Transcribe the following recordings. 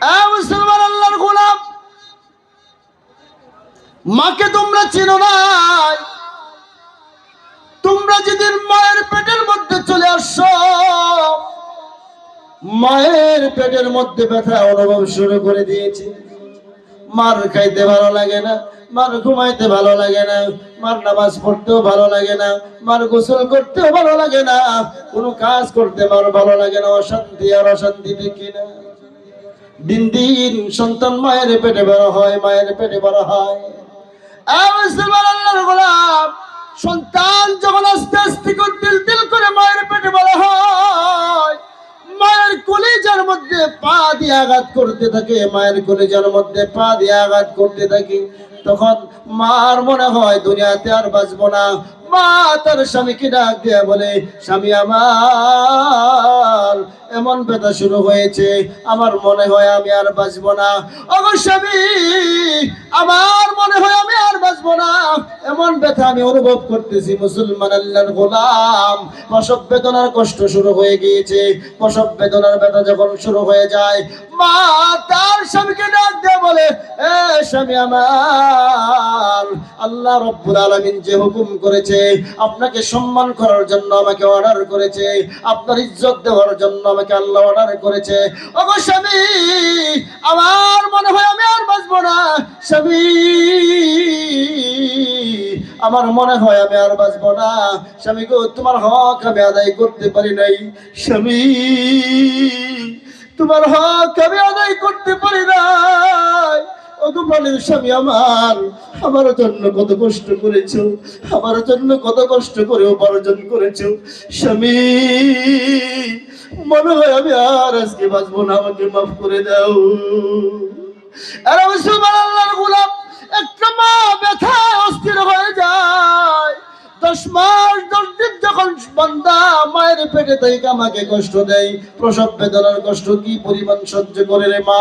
মুসলমান আল্লাহর গোলাম, মাকে তোমরা চিনো নাই তোমরা যেদিন মায়ের পেটের মধ্যে চলে আসছো, মায়ের পেটের মধ্যে ব্যথা অনুভব শুরু করে দিয়েছে। মার খাইতে ভালো লাগে না, মার ঘুমাইতে ভালো লাগে না, মার নামাজ পড়তেও ভালো লাগে না, মার গোসল করতেও ভালো লাগে না, কোনো কাজ করতে মার ভালো লাগে না, অশান্তি আর অশান্তি দেখি না। দিন দিন সন্তান মায়ের পেটে বড় হয়, মায়ের পেটে বড় হয়। সন্তান যখন আস্তে আস্তে দিল দিল করে মায়ের পেটে বড় হয়, মায়ের কলেজার মধ্যে পা দিয়ে আঘাত করতে থাকে, মায়ের কলেজার মধ্যে পা দিয়ে আঘাত করতে থাকে। তখন মার মনে হয়, দুনিয়াতে আর বাঁচবো না। মা তার স্বামীকে ডাক দিয়ে বলে, স্বামী আমার এমন ব্যথা শুরু হয়েছে, আমার মনে হয় আমি আর বাঁচবো না। অবশ্য আমি আমার মনে হয় আমি আর বাঁচবো না। এমন ব্যথা আমি অনুভব করতেছি, মুসলমান আল্লাহর গোলাম। প্রসব বেদনার কষ্ট শুরু হয়ে গিয়েছে। প্রসব বেদনার ব্যথা যখন শুরু হয়ে যায়, মা তার স্বামীকে বলে স্বামী আমার, আল্লাহ রব্বুল আলামিন যে হুকুম করেছে, আপনাকে সম্মান করার জন্য আমাকে অর্ডার করেছে, আপনার ইজ্জত দেওয়ার জন্য আমাকে আল্লাহ অর্ডার করেছে। ওগো স্বামী, আমার মনে হয় আমি আর বাঁচবো না। স্বামী, আমার মনে হয় আমি আর বাঁচবো না। স্বামী গো, তোমার হক আমি আদায় করতে পারি নাই। স্বামী তোমার হক আমি আদায় করতে পারি নাই। বলেন স্বামী আমার আমার জন্য কত কষ্ট করেছ, আমার জন্য কত কষ্ট করে উপার্জন করেছ। স্বামী, মনে হয় আমি আর আজকে বাঁচবো না, আমাকে মাফ করে দাও। আর মুসলমান আল্লাহর গোলাম, একটা মা ব্যথা অস্থির হয়ে যায়। যখন মায়ের পেটে আমাকে কষ্ট দেয়, প্রসব বেদনার কষ্ট কি পরিমাণ সহ্য করে রে মা?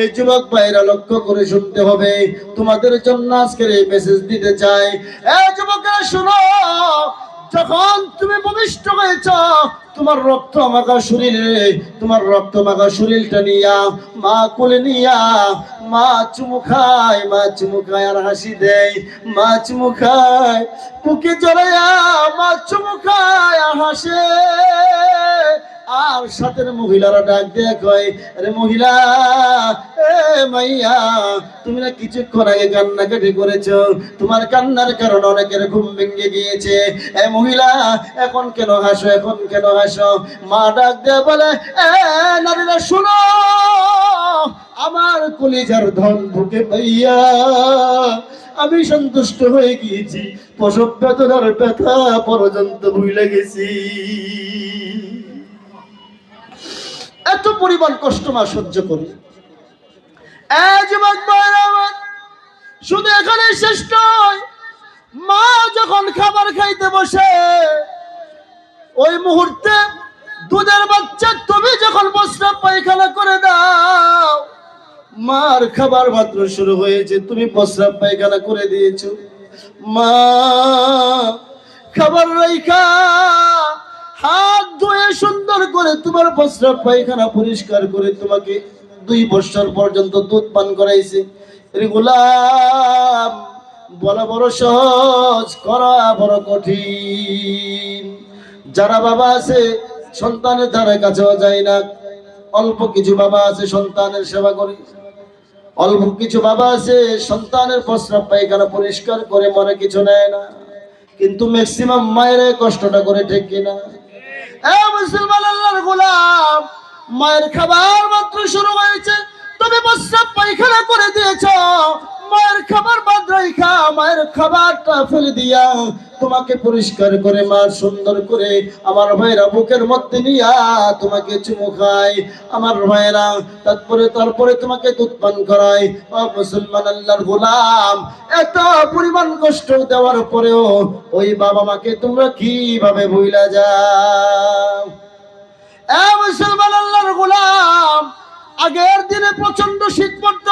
এই যুবক ভাইরা লক্ষ্য করে শুনতে হবে, তোমাদের জন্য আজকের এই মেসেজ দিতে চাই। এই যুবকেরা শোনো, যখন তুমি ভূমিষ্ঠ হয়েছ তোমার রক্ত মাখা শরীর, তোমার রক্ত মাখা শরীরটা নিয়া মা কোলে নিয়া মা চুমু খায়, মা চুমু খায় আর হাসি দেয়, মা চুমু খায়, বুকে চড়াইয়া মা চুমু খায় আর হাসে। আর সাথে মহিলারা ডাক দিয়ে কয়, আরে মহিলা, এ মাইয়া, তুমি না কিছুক্ষণ আগে কান্নাকাটি করেছ। তোমার কান্নার কারণে অনেকের ঘুম ভেঙে গিয়েছে। এ মহিলা, এখন কেন হাসো, এখন কেন হাসো? মা ডাক দিয়ে বলে, এ নারীরা, শুনো, আমার কলিজার ধন বুকে পাইয়া আমি সন্তুষ্ট হয়ে গিয়েছি। প্রসব বেদনার ব্যথা পর্যন্ত ভুলে গেছি। এত পরিমাণ কষ্ট মা সহ্য করি। শুধু এখানে শেষ নয়, মা যখন খাবার খাইতে বসে, ওই মুহূর্তে দুধের বাচ্চা তুমি যখন প্রস্রাব পায়খানা করে দাও, মার খাবার মাত্র শুরু হয়েছে, তুমি প্রস্রাব পায়খানা করে দিয়েছ। মা, খাবার রাইখা হাত ধুয়ে সুন্দর করে তোমার প্রস্রাব পায়খানা পরিষ্কার করে তোমাকে দুই বছর পর্যন্ত দুধ পান করাইছে। গোলাম বলা বড় সহজ, করা বড় কঠিন। যারা বাবা আছে, সন্তানের ধারে কাছেও যায় না। অল্প কিছু বাবা আছে, সন্তানের সেবা করে। অল্প কিছু বাবা আছে, সন্তানের প্রস্রাব পায়খানা পরিষ্কার করে মনে কিছু নেয় না। কিন্তু ম্যাক্সিমাম মায়েরাই কষ্টটা করে ঠিক কিনা। মায়ের খাবার মাত্র শুরু হয়েছে তুমি প্রস্রাব পায়খানা করে দিয়েছ। মায়ের খাবার বাদ রাইখা, মায়ের খাবারটা ফেলে দিয়া তোমাকে পরিষ্কার করে মা সুন্দর করে আমার ভাইরা বুকের মধ্যে নিয়া তোমাকে চুমু খায়। আমার ভাইরা তারপরে তারপরে তোমাকে দুধ পান করায়। ও মুসলমান আল্লাহর গোলাম, এত পরিমাণ কষ্ট দেওয়ার পরেও ওই বাবা মাকে তোমরা কীভাবে ভুইলা যাও? এ মুসলমান আল্লাহর গোলাম, আগের দিনে প্রচণ্ড শীত পড়ত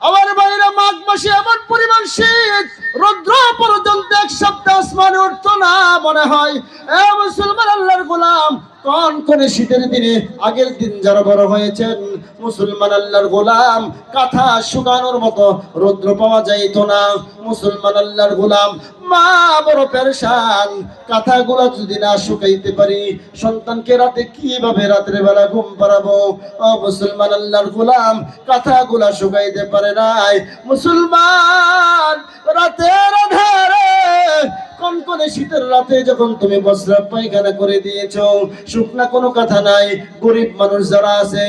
আমার বাইরে মাঘ মাসে এমন পরিমাণ শীত রৌদ্র পর্যন্ত এক সপ্তাহ আসমানে উঠতো না মনে হয়। এ মুসলমান আল্লাহর গোলাম, কোন কোন শীতের দিনে আগের দিন যারা বড় হয়েছেন, মুসলমান আল্লাহর গোলাম, কাঁথা শুকানোর মতো রৌদ্র পাওয়া যাইত না। মুসলমান আল্লাহর গোলাম, মা বড় পেরেশান, কাঁথাগুলো যদি না শুকাইতে পারি, সন্তানকে রাতে কীভাবে রাত্রে বেলা ঘুম পাড়াবো? ও মুসলমান আল্লাহর গোলাম, কাঁথাগুলা শুকাইতে পারে নাই। মুসলমান রাতের আধারে কনকনে শীতের রাতে যখন তুমি বস্ত্র পায়খানা করে দিয়েছ, শুকনা কোনো কথা নাই, গরিব মানুষ যারা আছে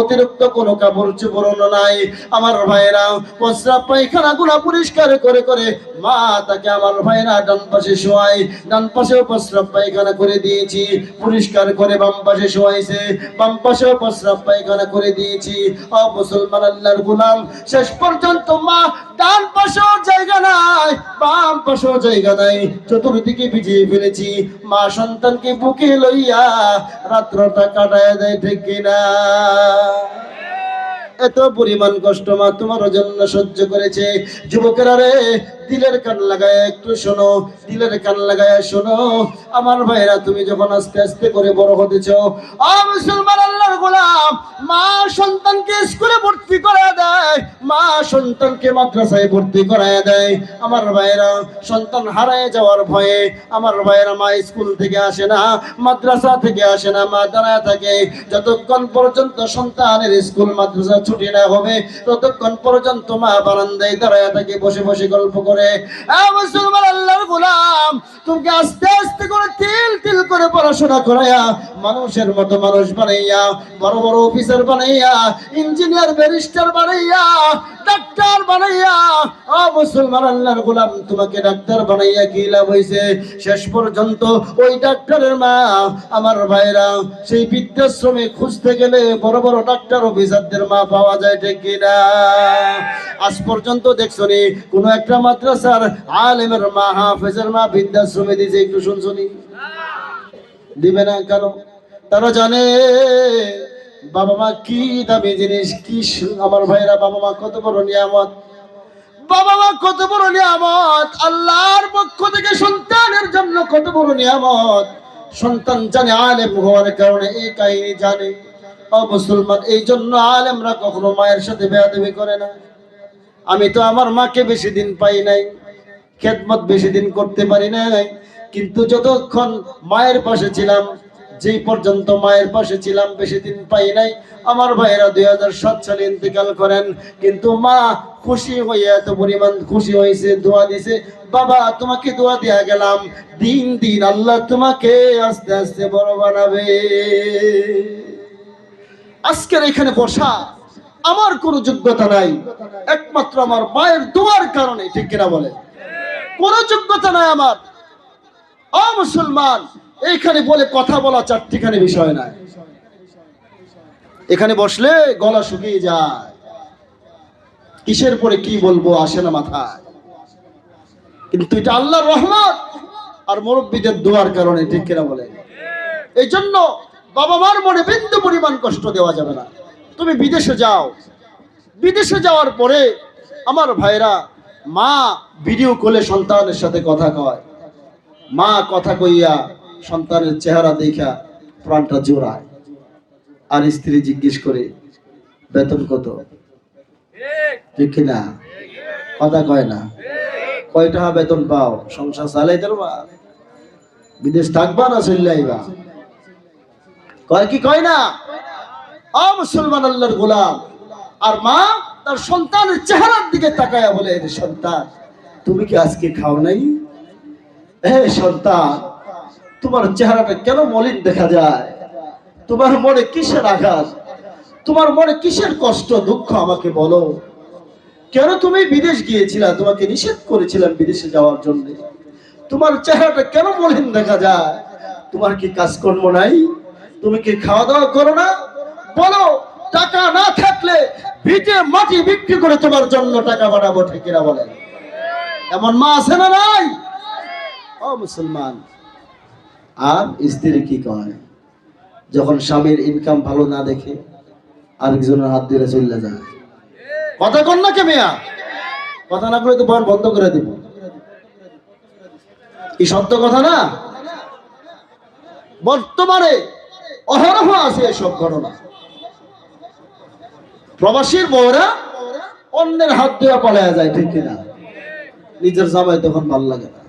অতিরিক্ত কোনো কাপড় চোপড় নাই। আমার ভাইরা প্রস্রাব পায়খানা গুলা পরিষ্কার করে করে মা তাকে আমার ভাইরা ডান পাশে শোয়াই ডান পাশেও প্রস্রাব পায়খানা করে দিয়েছি, পরিষ্কার করে বাম পাশে শোয়াইছে। বাম পাশেও প্রস্রাব পায়খানা করে দিয়েছি। ও মুসলমান আল্লাহর গুলাম, শেষ পর্যন্ত মা ডান পাশেও জায়গা নাই, বাম পাশেও জায়গা নাই। চতুর্দিকে ভিজিয়ে ফেলেছি। মা সন্তানকে বুকে লইয়া রাত্রটা কাটায় দেয় ঠিক কিনা। এত পরিমাণ কষ্ট মা তোমার জন্য সহ্য করেছে। যুবকেরা রে দিলের কান লাগায় একটু শোনো, দিলের কান লাগায় শোনো। আমার ভাইরা তুমি যখন আস্তে আস্তে করে বড় হতেছ মুসলমান আল্লাহর গোলাম, মা সন্তানকে স্কুলে ভর্তি করে দেয়, মা সন্তানকে মাদ্রাসায় ভর্তি দেয়। আমার ভাইরা সন্তান হারায় যাওয়ার ভয়ে আমার ভাইরা মা স্কুল থেকে আসে না, মাদ্রাসা থেকে আসে না, মা দাঁড়ায় থাকে। যতক্ষণ পর্যন্ত সন্তানের স্কুল, মাদ্রাসা ছুটি না হবে, ততক্ষণ পর্যন্ত মা বারান্দায় দাঁড়ায় থাকে, বসে বসে গল্প করে। মুসলমান আল্লাহর গোলাম তোমাকে আস্তে আস্তে করে তিল তিল করে পড়াশোনা করাইয়া মানুষের মতো মানুষ বানাইয়া, বড় বড় অফিসার বানাইয়া ইঞ্জিনিয়ার ব্যারিস্টার বানাইয়া ডাক্তার বানাইয়া ও মুসলমান আল্লাহর গোলাম, তোমাকে ডাক্তার বানাইয়া কি লাভ হয়েছে শেষ পর্যন্ত ওই ডাক্তারের মা, আমার ভাইরা, সেই বৃদ্ধাশ্রমে খুঁজতে গেলে বড় বড় ডাক্তার অফিসারদের মা পাওয়া যায় ঠিক কিনা? আজ পর্যন্ত দেখছ নি কোনো একটা মাদ্রাসার আলেমের মা, হাফেজের মা বৃদ্ধাশ্রমে দিয়েছে একটু শুনছনি? দিবে না কেন? তারা জানে, বাবা মা কি দামি জিনিস, কি আমার ভাইরা বাবা মা কত বড় নিয়ামত। বাবা মা কত বড় নিয়ামত, আল্লাহর পক্ষ থেকে সন্তানের জন্য কত বড় নিয়ামত। সন্তান জানে, আলেম হওয়ার কারণে এই কাহিনী জানে। ও মুসলমান, এই জন্য আলেমরা কখনো মায়ের সাথে বেয়াদবি করে না। আমি তো আমার মাকে বেশি দিন পাই নাই, খেদমত বেশি দিন করতে পারি নাই, কিন্তু যতক্ষণ মায়ের পাশে ছিলাম যেই পর্যন্ত মায়ের পাশে ছিলাম, বেশি দিন পাই নাই। আমার ভাইয়েরা দুই হাজার সাত সালে ইন্তেকাল করেন, কিন্তু মা খুশি হয়ে এত পরিমাণ খুশি হয়েছে, দোয়া দিছে, বাবা, তোমাকে দোয়া দেয়া গেলাম। দিন দিন আল্লাহ তোমাকে আস্তে আস্তে বড় বানাবে। আজকের এখানে বসা আমার কোনো যোগ্যতা নাই। একমাত্র আমার মায়ের দোয়ার কারণে, ঠিক কিনা বলে? কোনো যোগ্যতা নাই আমার। অ মুসলমান এইখানে বলে কথা বলা চারটিখানে বিষয় নাই। এখানে বসলে গলা শুকিয়ে যায়। কিসের পরে কি বলব আসে না মাথায়। কিন্তু এটা আল্লাহর রহমত। আর মুরব্বীদের দোয়ার কারণে ঠিক কিনা বলে এই জন্য বাবা মার মনে বিন্দু পরিমাণ কষ্ট দেওয়া যাবে না। তুমি বিদেশে যাও। বিদেশে যাওয়ার পরে আমার ভাইরা মা ভিডিও কলে সন্তানের সাথে কথা কয়। মা কথা কইয়া সন্তানের চেহারা দেখা প্রাণটা জোড়ায়। আর স্ত্রী জিজ্ঞেস করে, বেতন কত? ঠিক কিনা? কথা কয় না। কয় টাকা বেতন পাও? সংসার চালাইতে পারবা বিদেশ থাকবা না চল্লাইবা কয় কি কয় না? আ মুসলমান আল্লাহর গোলাম। আর মা তার সন্তানের চেহারার দিকে তাকায়া বলে "রে সন্তান, তুমি কি আজকে খাও নাই? হে সন্তান তোমার চেহারাটা কেন মলিন দেখা যায়? তোমার মনে কিসের আঘাত? তোমার মনে কিসের কষ্ট, দুঃখ আমাকে বলো? কেন তুমি বিদেশ গিয়েছিলা? তোমাকে নিষেধ করেছিলাম বিদেশে যাওয়ার জন্য। তোমার চেহারাটা কেন মলিন দেখা যায়? তোমার কি কাজকর্ম নাই? তুমি কি খাওয়া দাওয়া করো না? বলো, টাকা না থাকলে ভিটে মাটি বিক্রি করে তোমার জন্য টাকা বাড়াবো ঠিকিরা বলেন এমন মা আছে না নাই? ও মুসলমান। আর স্ত্রী কি কয় যখন স্বামীর ইনকাম ভালো না দেখে আরেকজনের হাত ধরে চলে যায়। কথা কন না কে মেয়া? কথা না করে তো বয়ান বন্ধ করে দিব। এই সত্য কথা না? বর্তমানে অহরহ আছে এসব ঘটনা। প্রবাসীর বউরা অন্যের হাত দিয়ে পালায়া যায়, ঠিক কিনা? নিজের জামাই তখন ভালো লাগে না।